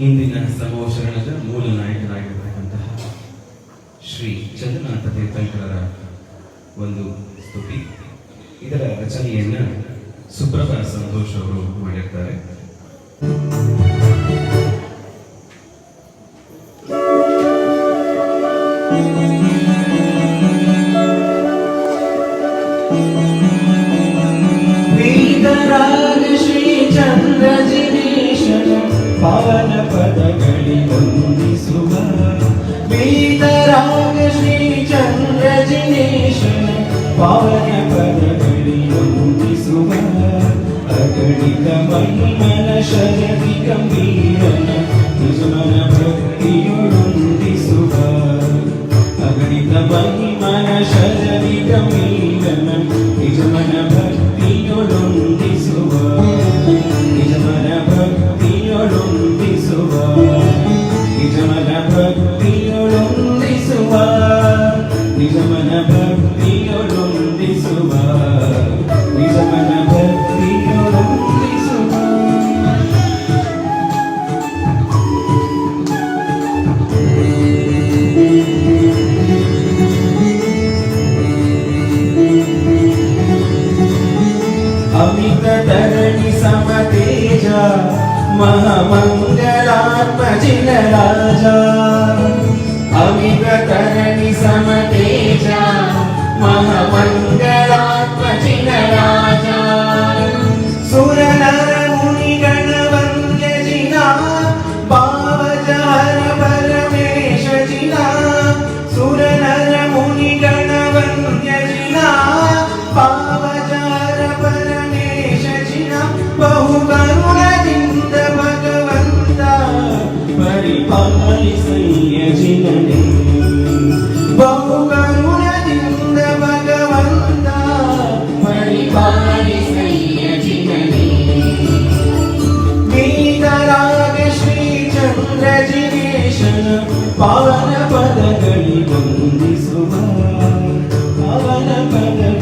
ಇಂದಿನ ಸಮೂಹ ಮೂಲ ನಾಯಕರಾಗಿರ್ತಕ್ಕಂತಹ ಶ್ರೀ ಚಂದ್ರನಾಥ ತೀರ್ಥಂಕರರ ಒಂದು ಸ್ತುತಿ. ಇದರ ರಚನೆಯನ್ನು ಸುಪ್ರಭಾ ಸಂತೋಷ್ ಅವರು ಮಾಡಿರ್ತಾರೆ. ಶ್ರೀ ಚಂದ್ರ ಜಿನೇಶ ಪವನ ಪದಗಳಿ ವಂದಿಸುವ ಬೀದರಾಗ ಶ್ರೀ ಚಂದ್ರ ಜಿನೇಶನ ಪಾವನ ಪದಗಳಿ ವಂದಿಸುವ ಅಗಣಿತ ಮನ್ಮನ ಶರದಿ अमितधरणि समतेजा महामङ्गलात्मजिनराजा। अमितधरणि समतेजा महामङ्ग ಪಾವನ ಪದಗಳಿ ವಂದಿಸುವ ಪವನ ಪದಗಳಿ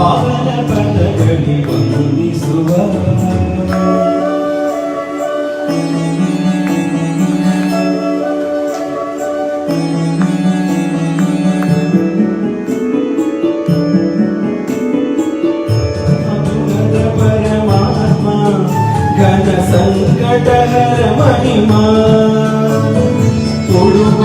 పావన పండగని పొందిసువ సంకటహర మణిమా పురువ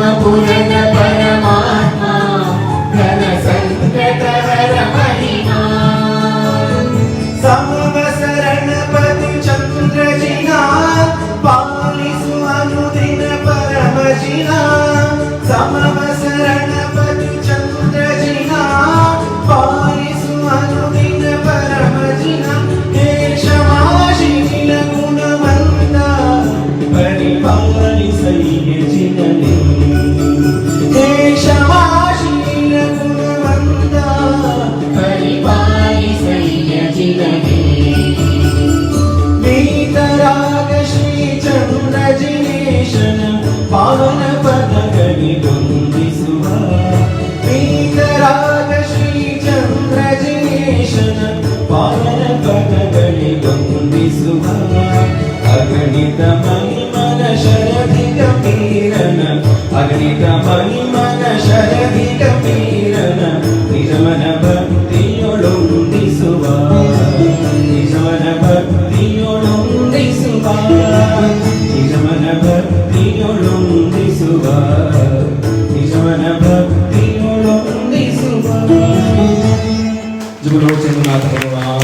আমরা അഗണിത മഹിമന ശരതി കപീരന അഗണിത മഹിമന ശരതി കപീരന നിജമന ഭക്തിയൊളൊന്നിസുവ നിജമന ഭക്തിയൊളൊന്നിസുവ നിജമന ഭക്തിയൊളൊന്നിസുവ നിജമന ഭക്തിയൊളൊന്നിസുവ ഭഗവാൻ.